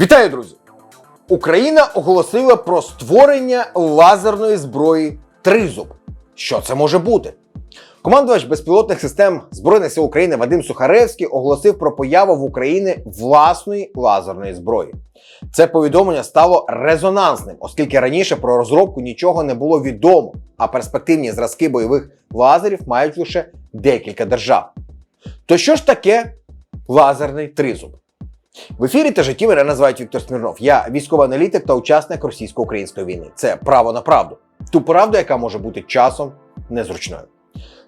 Вітаю, друзі! Україна оголосила про створення лазерної зброї Тризуб. Що це може бути? Командувач безпілотних систем Збройних сил України Вадим Сухаревський оголосив про появу в Україні власної лазерної зброї. Це повідомлення стало резонансним, оскільки раніше про розробку нічого не було відомо, а перспективні зразки бойових лазерів мають лише декілька держав. То що ж таке лазерний тризуб? В ефірі та житті мене називають Віктор Смірнов. Я військовий аналітик та учасник російсько-української війни. Це право на правду. Ту правду, яка може бути часом незручною.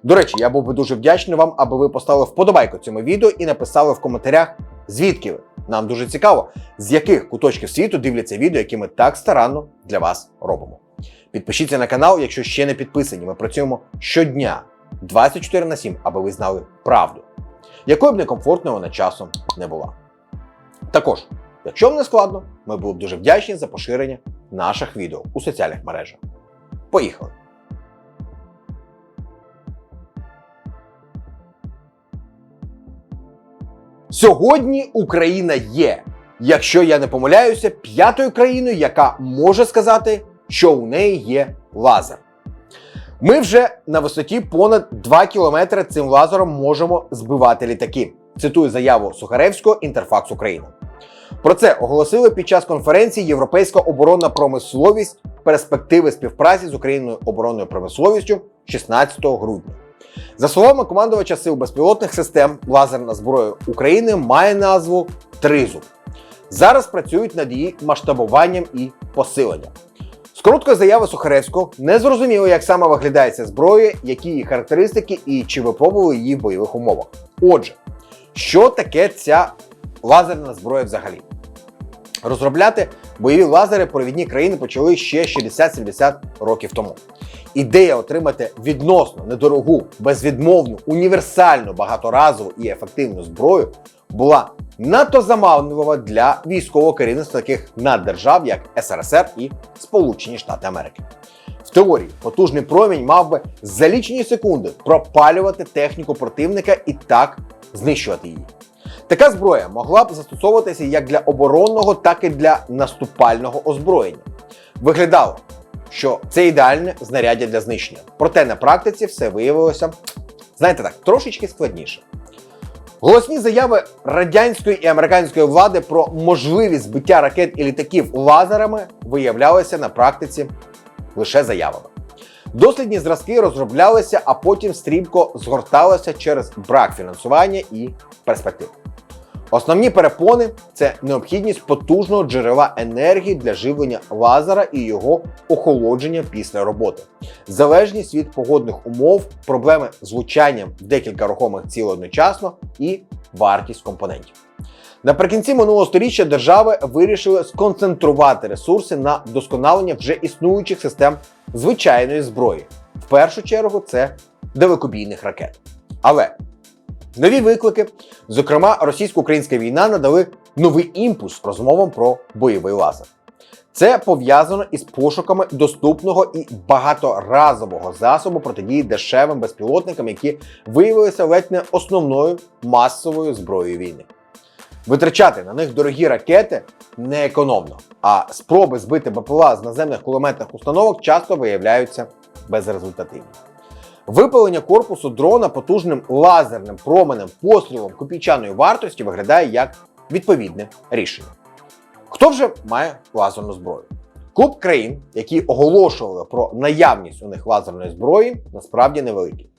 До речі, я був би дуже вдячний вам, аби ви поставили вподобайку цьому відео і написали в коментарях, звідки ви. Нам дуже цікаво, з яких куточків світу дивляться відео, які ми так старанно для вас робимо. Підпишіться на канал, якщо ще не підписані. Ми працюємо щодня 24 на 7, аби ви знали правду, якою б некомфортною вона часом не була. Також, якщо вам не складно, ми були б дуже вдячні за поширення наших відео у соціальних мережах. Поїхали! Сьогодні Україна є, якщо я не помиляюся, п'ятою країною, яка може сказати, що у неї є лазер. Ми вже на висоті понад 2 кілометри цим лазером можемо збивати літаки. Цитую заяву Сухаревського Інтерфакс Україна. Про це оголосили під час конференції Європейська оборонна промисловість перспективи співпраці з Україною оборонною промисловістю 16 грудня. За словами командувача сил безпілотних систем, лазерна зброя України має назву Тризуб. Зараз працюють над її масштабуванням і посиленням. З короткої заяви Сухаревського не зрозуміло, як саме виглядає ця зброя, які її характеристики і чи випробували її в бойових умовах. Отже, що таке ця лазерна зброя взагалі? Розробляти бойові лазери провідні країни почали ще 60-70 років тому. Ідея отримати відносно недорогу, безвідмовну, універсальну, багаторазову і ефективну зброю була надто заманлива для військового керівництва таких наддержав, як СРСР і Сполучені Штати Америки. В теорії потужний промінь мав би за лічені секунди пропалювати техніку противника і так знищувати її. Така зброя могла б застосовуватися як для оборонного, так і для наступального озброєння. Виглядало, що це ідеальне знаряддя для знищення. Проте на практиці все виявилося, знаєте так, трошечки складніше. Голосні заяви радянської і американської влади про можливість збиття ракет і літаків лазерами виявлялися на практиці лише заявами. Дослідні зразки розроблялися, а потім стрімко згорталися через брак фінансування і перспектив. Основні перепони це необхідність потужного джерела енергії для живлення лазера і його охолодження після роботи, залежність від погодних умов, проблеми з влучанням декілька рухомих цілей одночасно і вартість компонентів. Наприкінці минулого століття держави вирішили сконцентрувати ресурси на вдосконалення вже існуючих систем звичайної зброї. В першу чергу це далекобійних ракет. Але нові виклики, зокрема російсько-українська війна, надали новий імпульс розмовам про бойовий лазер. Це пов'язано із пошуками доступного і багаторазового засобу протидії дешевим безпілотникам, які виявилися ледь не основною масовою зброєю війни. Витрачати на них дорогі ракети неекономно, а спроби збити БПЛА з наземних кулеметних установок часто виявляються безрезультативні. Випалення корпусу дрона потужним лазерним променем пострілом копійчаної вартості виглядає як відповідне рішення. Хто вже має лазерну зброю? Клуб країн, які оголошували про наявність у них лазерної зброї, насправді невеликий.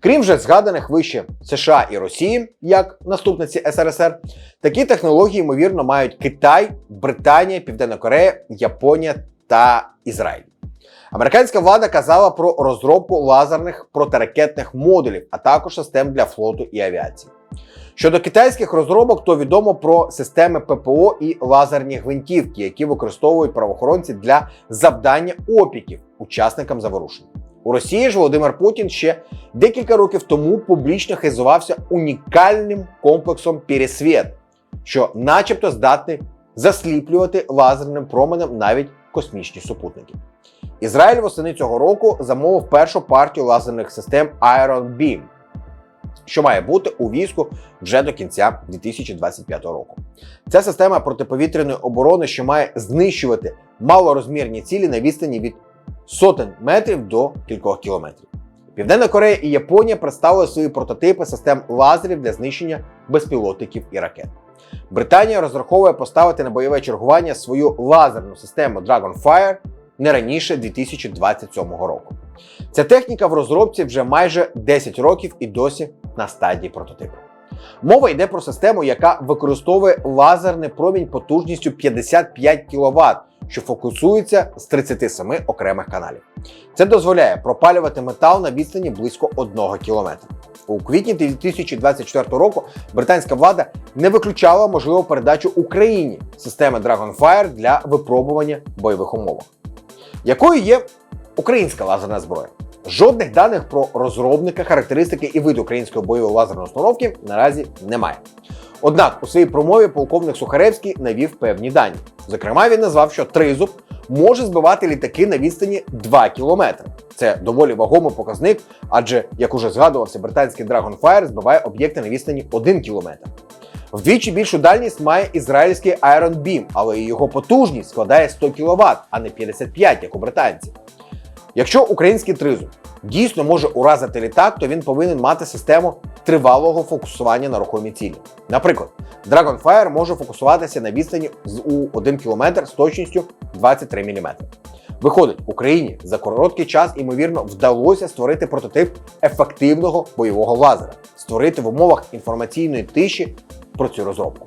Крім вже згаданих вище США і Росії, як наступниці СРСР, такі технології, ймовірно, мають Китай, Британія, Південна Корея, Японія та Ізраїль. Американська влада казала про розробку лазерних протиракетних модулів, а також систем для флоту і авіації. Щодо китайських розробок, то відомо про системи ППО і лазерні гвинтівки, які використовують правоохоронці для завдання опіків учасникам заворушень. У Росії ж Володимир Путін ще декілька років тому публічно хизувався унікальним комплексом Пересвіт, що, начебто, здатний засліплювати лазерним променем навіть космічні супутники. Ізраїль восени цього року замовив першу партію лазерних систем Iron Beam, що має бути у війську вже до кінця 2025 року. Це система протиповітряної оборони, що має знищувати малорозмірні цілі на відстані від сотень метрів до кількох кілометрів. Південна Корея і Японія представили свої прототипи систем лазерів для знищення безпілотників і ракет. Британія розраховує поставити на бойове чергування свою лазерну систему Dragonfire не раніше 2027 року. Ця техніка в розробці вже майже 10 років і досі на стадії прототипу. Мова йде про систему, яка використовує лазерний промінь потужністю 55 кВт, що фокусується з 37 окремих каналів. Це дозволяє пропалювати метал на відстані близько 1 км. У квітні 2024 року британська влада не виключала можливу передачу Україні системи Dragonfire для випробування бойових умовах. Якою є українська лазерна зброя? Жодних даних про розробника, характеристики і вид української бойової лазерної установки наразі немає. Однак у своїй промові полковник Сухаревський навів певні дані. Зокрема, він назвав, що тризуб може збивати літаки на відстані 2 км. Це доволі вагомий показник, адже, як уже згадувався, британський Dragonfire збиває об'єкти на відстані 1 км. Вдвічі більшу дальність має ізраїльський Iron Beam, але його потужність складає 100 кВт, а не 55, як у британців. Якщо український тризуб дійсно може уразити літак, то він повинен мати систему тривалого фокусування на рухомі цілі. Наприклад, Dragonfire може фокусуватися на відстані з у 1 км з точністю 23 мм. Виходить, Україні за короткий час, ймовірно, вдалося створити прототип ефективного бойового лазера, створити в умовах інформаційної тиші про цю розробку.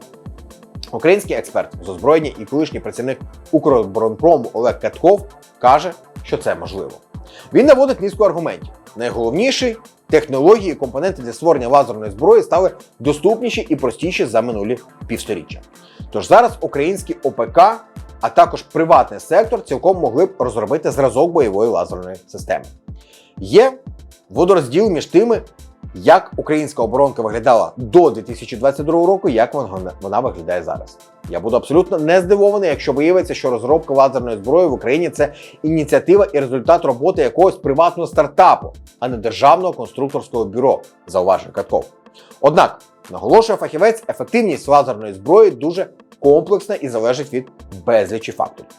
Український експерт з озброєння і колишній працівник Укроборонпрому Олег Катков каже, що це можливо. Він наводить низку аргументів. Найголовніший технології і компоненти для створення лазерної зброї стали доступніші і простіші за минулі півсторіччя. Тож зараз українські ОПК, а також приватний сектор цілком могли б розробити зразок бойової лазерної системи. Є водорозділ між тими, як українська оборонка виглядала до 2022 року, як вона, вона виглядає зараз. Я буду абсолютно не здивований, якщо виявиться, що розробка лазерної зброї в Україні це ініціатива і результат роботи якогось приватного стартапу, а не державного конструкторського бюро, зауважив Катков. Однак, наголошує фахівець, ефективність лазерної зброї дуже комплексна і залежить від безлічі факторів.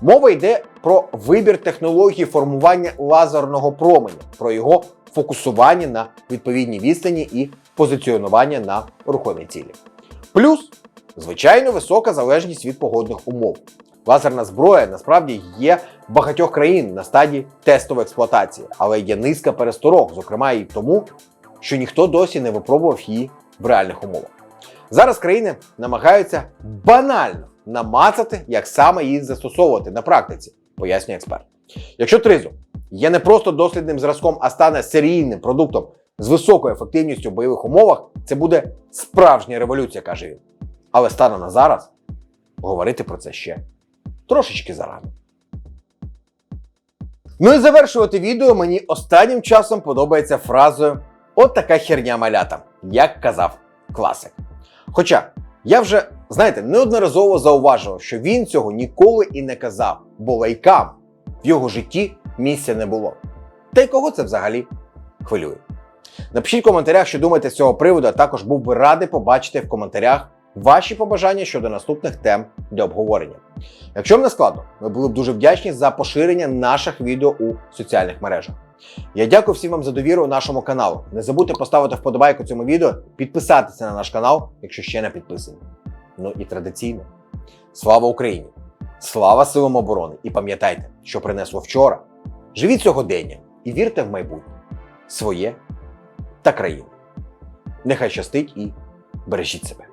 Мова йде про вибір технології формування лазерного променя, про його фокусування на відповідній відстані і позиціонування на рухомій цілі. Плюс, звичайно, висока залежність від погодних умов. Лазерна зброя насправді є в багатьох країн на стадії тестової експлуатації, але є низка пересторог, зокрема і тому, що ніхто досі не випробував її в реальних умовах. Зараз країни намагаються банально намацати, як саме її застосовувати на практиці, пояснює експерт. Якщо тризуб є не просто дослідним зразком, а стане серійним продуктом з високою ефективністю в бойових умовах, це буде справжня революція, каже він. Але станом на зараз говорити про це ще трошечки зарано. Ну і завершувати відео мені останнім часом подобається фразою От така херня малята, як казав класик. Хоча я вже, знаєте, неодноразово зауважував, що він цього ніколи і не казав, бо лайкам в його житті місця не було. Та й кого це взагалі хвилює? Напишіть в коментарях, що думаєте з цього приводу, а також був би радий побачити в коментарях ваші побажання щодо наступних тем для обговорення. Якщо вам не складно, ми були б дуже вдячні за поширення наших відео у соціальних мережах. Я дякую всім вам за довіру нашому каналу. Не забудьте поставити вподобайку цьому відео, підписатися на наш канал, якщо ще не підписані. Ну і традиційно. Слава Україні! Слава силам оборони! І пам'ятайте, що принесло вчора. Живіть сьогодення і вірте в майбутнє своє та країну. Нехай щастить і бережіть себе.